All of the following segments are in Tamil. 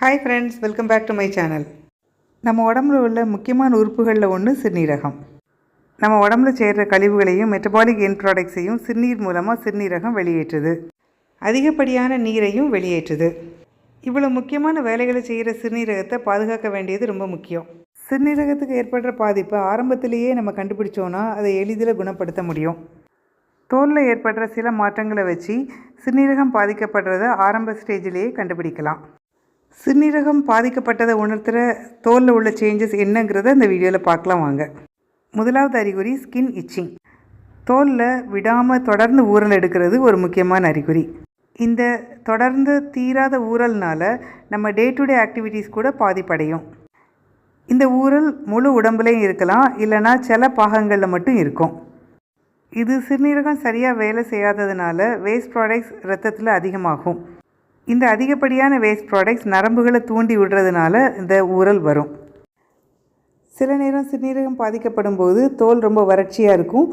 Hi friends welcome back to my channel நம்ம உடம்புல உள்ள முக்கியமான உறுப்புகளில் ஒன்று சிறுநீரகம். நம்ம உடம்புல சேர்கிற கழிவுகளையும் மெட்டபாலிக் என் ப்ராடக்ட்ஸையும் சிறுநீர் மூலமாக சிறுநீரகம் வெளியேற்றுது. அதிகப்படியான நீரையும் வெளியேற்றுது. இவ்வளோ முக்கியமான வேலைகளை செய்கிற சிறுநீரகத்தை பாதுகாக்க வேண்டியது ரொம்ப முக்கியம். சிறுநீரகத்துக்கு ஏற்படுற பாதிப்பை ஆரம்பத்திலேயே நம்ம கண்டுபிடிச்சோன்னா அதை எளிதில் குணப்படுத்த முடியும். தோலில் ஏற்படுற சில மாற்றங்களை வச்சு சிறுநீரகம் பாதிக்கப்படுறத ஆரம்ப ஸ்டேஜிலேயே கண்டுபிடிக்கலாம். சிறுநீரகம் பாதிக்கப்பட்டதை உணர்த்துகிற தோலில் உள்ள சேஞ்சஸ் என்னங்கிறத இந்த வீடியோவில் பார்க்கலாம் வாங்க. முதலாவது அறிகுறி ஸ்கின் இச்சிங் தோலில் விடாமல் தொடர்ந்து ஊறல் எடுக்கிறது ஒரு முக்கியமான அறிகுறி. இந்த தொடர்ந்து தீராத ஊறல்னால நம்ம டே டு டே ஆக்டிவிட்டீஸ் கூட பாதிப்படையும். இந்த ஊறல் முழு உடம்புலையும் இருக்கலாம் இல்லைனா சில பாகங்களில் மட்டும் இருக்கும். இது சிறுநீரகம் சரியாக வேலை செய்யாததுனால வேஸ்ட் ப்ராடக்ட்ஸ் ரத்தத்தில் அதிகமாகும். இந்த அதிகப்படியான வேஸ்ட் ப்ராடக்ட்ஸ் நரம்புகளை தூண்டி விடுறதுனால இந்த ஊறல் வரும். சில நேரம் சிறுநீரகம் பாதிக்கப்படும் போது தோல் ரொம்ப வறட்சியாக இருக்கும்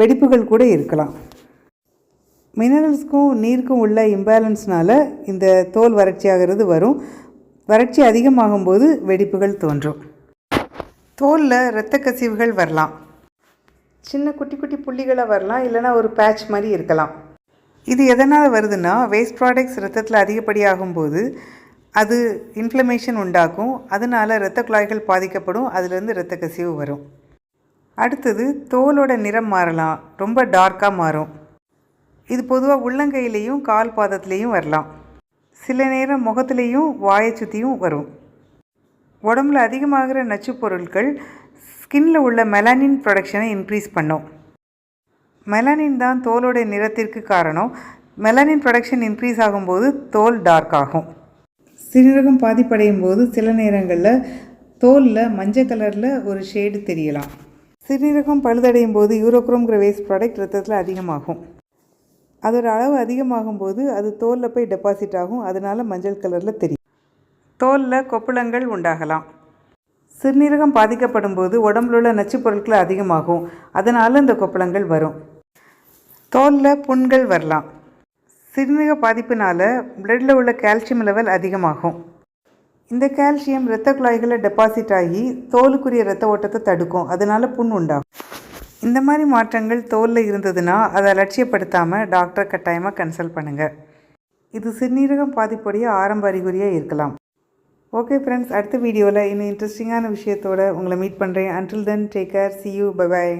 வெடிப்புகள் கூட இருக்கலாம். மினரல்ஸ்க்கும் நீருக்கும் உள்ள இம்பேலன்ஸ்னால் இந்த தோல் வறட்சியாகிறது வரும். வறட்சி அதிகமாகும் போது வெடிப்புகள் தோன்றும். தோலில் இரத்த கசிவுகள் வரலாம். சின்ன குட்டி குட்டி புள்ளிகளாக வரலாம் இல்லைனா ஒரு பேட்ச் மாதிரி இருக்கலாம். இது எதனால் வருதுன்னா வேஸ்ட் ப்ராடக்ட்ஸ் ரத்தத்தில் அதிகப்படியாகும் போது அது இன்ஃப்ளமேஷன் உண்டாக்கும். அதனால் இரத்த குழாய்கள் பாதிக்கப்படும். அதுலேருந்து இரத்த கசிவு வரும். அடுத்தது தோலோட நிறம் மாறலாம். ரொம்ப டார்க்காக மாறும். இது பொதுவாக உள்ளங்கையிலையும் கால் பாதத்துலேயும் வரலாம். சில நேரம் முகத்துலேயும் வாயை சுற்றியும் வரும். உடம்புல அதிகமாகிற நச்சு பொருட்கள் ஸ்கின்னில் உள்ள மெலானின் ப்ரொடக்ஷனை இன்க்ரீஸ் பண்ணும். மெலனின் தான் தோலோட நிறத்திற்கு காரணம். மெலனின் ப்ரொடக்ஷன் இன்க்ரீஸ் ஆகும்போது தோல் டார்க் ஆகும். சிறுநீரகம் பாதிப்படையும் போது சில நேரங்களில் தோலில் மஞ்சள் கலரில் ஒரு ஷேடு தெரியலாம். சிறுநீரகம் பழுதடையும் போது யூரோக்ரோம் வேஸ்ட் ப்ராடக்ட் ரத்தத்தில் அதிகமாகும். அதோட அளவு அதிகமாகும் போது அது தோலில் போய் டெபாசிட் ஆகும். அதனால் மஞ்சள் கலரில் தெரியும். தோலில் கொப்புளங்கள் உண்டாகலாம். சிறுநீரகம் பாதிக்கப்படும் போது உடம்புல உள்ள நச்சுப் பொருட்கள் அதிகமாகும். அதனால் இந்த கொப்பளங்கள் வரும். தோலில் புண்கள் வரலாம். சிறுநீரக பாதிப்பினால் பிளட்டில் உள்ள கால்சியம் லெவல் அதிகமாகும். இந்த கால்சியம் இரத்த குழாய்களில் டெபாசிட் ஆகி தோலுக்குரிய இரத்த ஓட்டத்தை தடுக்கும். அதனால் புண் உண்டாகும். இந்த மாதிரி மாற்றங்கள் தோலில் இருந்ததுன்னா அதை அலட்சியப்படுத்தாமல் டாக்டரை கட்டாயமாக கன்சல்ட் பண்ணுங்கள் இது சிறுநீரகம் பாதிப்புடைய ஆரம்ப அறிகுறியாக இருக்கலாம். ஓகே ஃப்ரெண்ட்ஸ் அடுத்த வீடியோவில் இன்னும் இன்ட்ரெஸ்டிங்கான விஷயத்தோட உங்களை மீட் பண்ணுறேன் until then take care see you bye bye